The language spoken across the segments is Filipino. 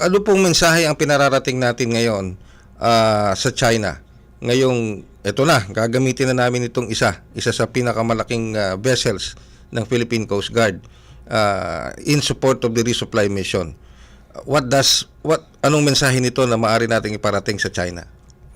ano pong mensahe ang pinararating natin ngayon ah, sa China? Ngayong, eto na, gagamitin na namin itong isa, isa sa pinakamalaking ah, vessels ng Philippine Coast Guard ah, in support of the resupply mission. What does, what, anong mensahe nito na maaari nating iparating sa China?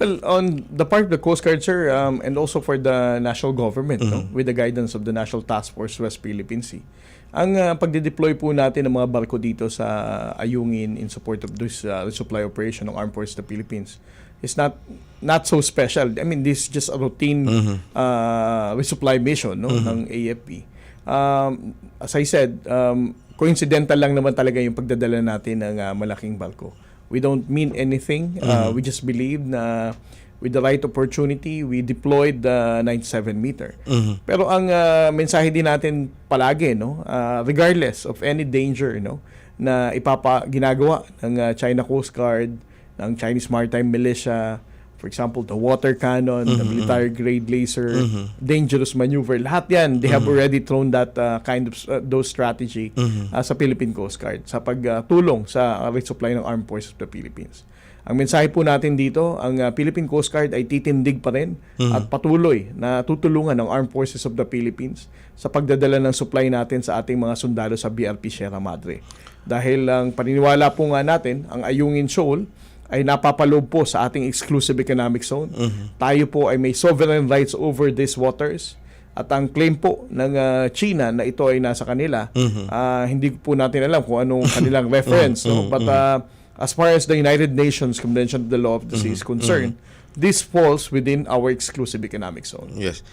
Well, on the part of the Coast Guard, sir, um, and also for the national government, no, with the guidance of the National Task Force West Philippine Sea, ang uh, pagde-deploy po natin ng mga barko dito sa Ayungin in support of this uh, resupply operation ng Armed Forces of the Philippines is not not so special. I mean, this is just a routine uh, resupply mission no, ng AFP. Um, as I said, um, coincidental lang naman talaga yung pagdadala natin ng uh, malaking barko. We don't mean anything. Uh, we just believe na with the right opportunity, we deployed the 97 meter. Pero ang uh, mensahe din natin palagi, no, uh, regardless of any danger, no, na ipapa ginagawa ng uh, China Coast Guard, ng Chinese Maritime Militia, for example, the water cannon, the military grade laser, dangerous maneuver, lahat yan, they have already thrown that uh, kind of uh, those strategy uh, sa Philippine Coast Guard sa pagtulong sa uh, resupply ng Armed Forces of the Philippines. Ang mensahe po natin dito, ang uh, Philippine Coast Guard ay titindig pa rin at patuloy na tutulungan ng Armed Forces of the Philippines sa pagdadala ng supply natin sa ating mga sundalo sa BRP Sierra Madre. Dahil ang paniniwala po nga natin, ang Ayungin Shoal ay napapaloob po sa ating exclusive economic zone. Tayo po ay may sovereign rights over these waters. At ang claim po ng uh, China na ito ay nasa kanila, ah, hindi po natin alam kung anong kanilang reference. no? But uh, as far as the United Nations Convention of the Law of the Sea is concerned, this falls within our exclusive economic zone. Yes.